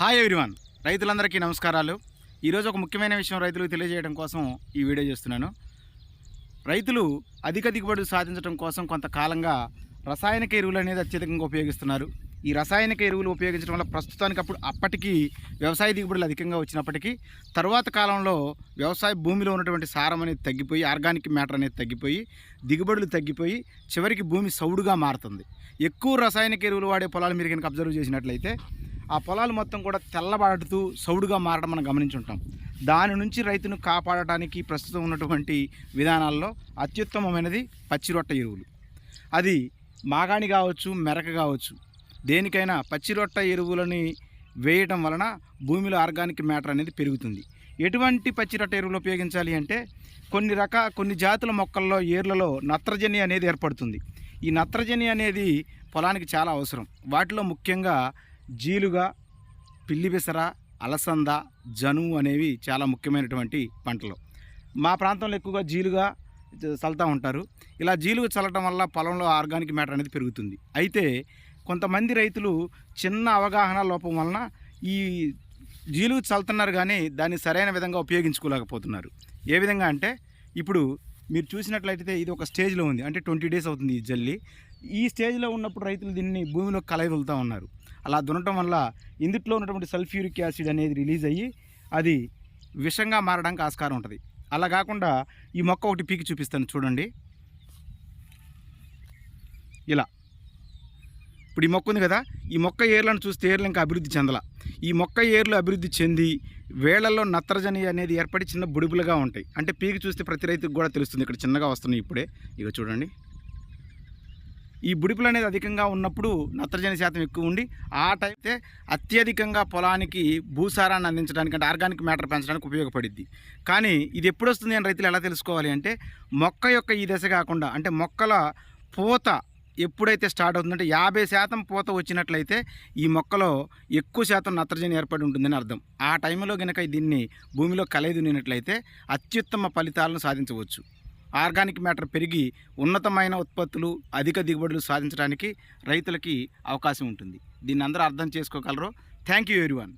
Hi everyone రైతులందరికీ నమస్కారాలు. ఈరోజు ఒక ముఖ్యమైన విషయం రైతులకు తెలియజేయడం కోసం ఈ వీడియో చేస్తున్నాను. రైతులు అధిక దిగుబడులు సాధించడం కోసం కొంతకాలంగా రసాయనిక ఎరువులు అనేది అత్యధికంగా ఉపయోగిస్తున్నారు. ఈ రసాయనిక ఎరువులు ఉపయోగించడం వల్ల ప్రస్తుతానికి అప్పుడు అప్పటికి వ్యవసాయ దిగుబడులు అధికంగా వచ్చినప్పటికీ తరువాత కాలంలో వ్యవసాయ భూమిలో ఉన్నటువంటి సారం అనేది తగ్గిపోయి ఆర్గానిక్ మ్యాటర్ అనేది తగ్గిపోయి దిగుబడులు తగ్గిపోయి చివరికి భూమి సౌడుగా మారుతుంది. ఎక్కువ రసాయనిక ఎరువులు వాడే పొలాలు మీరు కనుక అబ్జర్వ్ చేసినట్లయితే ఆ పొలాలు మొత్తం కూడా తెల్లబాడుతూ సౌడుగా మారడం మనం గమనించుంటాం. దాని నుంచి రైతును కాపాడటానికి ప్రస్తుతం ఉన్నటువంటి విధానాల్లో అత్యుత్తమమైనది పచ్చిరొట్ట ఎరువులు. అది మాగాణి కావచ్చు మెరక కావచ్చు దేనికైనా పచ్చిరొట్ట ఎరువులని వేయటం వలన భూమిలో ఆర్గానిక్ మ్యాటర్ అనేది పెరుగుతుంది. ఎటువంటి పచ్చిరొట్ట ఎరువులు ఉపయోగించాలి అంటే కొన్ని రక కొన్ని జాతుల మొక్కల్లో ఏర్లలో నత్రజని అనేది ఏర్పడుతుంది. ఈ నత్రజని అనేది పొలానికి చాలా అవసరం. వాటిలో ముఖ్యంగా జీలుగా పిల్లిబెసర అలసంద జనుము అనేవి చాలా ముఖ్యమైనటువంటి పంటలు. మా ప్రాంతంలో ఎక్కువగా జీలుగా చల్లుతూ ఉంటారు. ఇలా జీలుగు చల్లటం వల్ల పొలంలో ఆర్గానిక్ మ్యాటర్ అనేది పెరుగుతుంది. అయితే కొంతమంది రైతులు చిన్న అవగాహన లోపం వలన ఈ జీలుగు చల్లుతున్నారు కానీ దాన్ని సరైన విధంగా ఉపయోగించుకోలేకపోతున్నారు. ఏ విధంగా అంటే ఇప్పుడు మీరు చూసినట్లయితే ఇది ఒక స్టేజ్లో ఉంది. అంటే ట్వంటీ డేస్ అవుతుంది ఈ జల్లి. ఈ స్టేజ్లో ఉన్నప్పుడు రైతులు దీన్ని భూమిలో కలయిదులుతూ ఉన్నారు. అలా దున్నటం వల్ల ఇందుట్లో ఉన్నటువంటి సల్ఫ్యూరిక్ యాసిడ్ అనేది రిలీజ్ అయ్యి అది విషంగా మారడానికి ఆస్కారం ఉంటుంది. అలా కాకుండా ఈ మొక్క ఒకటి పీకి చూపిస్తాను చూడండి. ఇలా. ఇప్పుడు ఈ మొక్క ఉంది కదా ఈ మొక్క ఏర్లను చూస్తే ఏర్లు ఇంకా అభివృద్ధి చెందల. ఈ మొక్క ఏర్లు అభివృద్ధి చెంది వేళ్ళలో నత్రజని అనేది ఏర్పడి చిన్న బుడుబులుగా ఉంటాయి. అంటే పీకి చూస్తే ప్రతి రైతుకు కూడా తెలుస్తుంది ఇక్కడ చిన్నగా వస్తున్నాయి ఇప్పుడే. ఇక చూడండి. ఈ బుడిపులు అనేది అధికంగా ఉన్నప్పుడు నత్రజని శాతం ఎక్కువ ఉండి ఆ టైతే అత్యధికంగా పొలానికి భూసారాన్ని అందించడానికి అంటే ఆర్గానిక్ మ్యాటర్ పెంచడానికి ఉపయోగపడిద్ది. కానీ ఇది ఎప్పుడు వస్తుంది అని రైతులు ఎలా తెలుసుకోవాలి అంటే మొక్క యొక్క ఈ దశ కాకుండా అంటే మొక్కల పూత ఎప్పుడైతే స్టార్ట్ అవుతుందంటే యాభై శాతం పూత వచ్చినట్లయితే ఈ మొక్కలో ఎక్కువ శాతం నత్రజని ఏర్పడి ఉంటుందని అర్థం. ఆ టైంలో కనుక దీన్ని భూమిలో కలయిదునినట్లయితే అత్యుత్తమ ఫలితాలను సాధించవచ్చు. ఆర్గానిక్ మ్యాటర్ పెరిగి ఉన్నతమైన ఉత్పత్తులు అధిక దిగుబడులు సాధించడానికి రైతులకి అవకాశం ఉంటుంది. దీన్ని అందరూ అర్థం చేసుకోగలరు. Thank you everyone.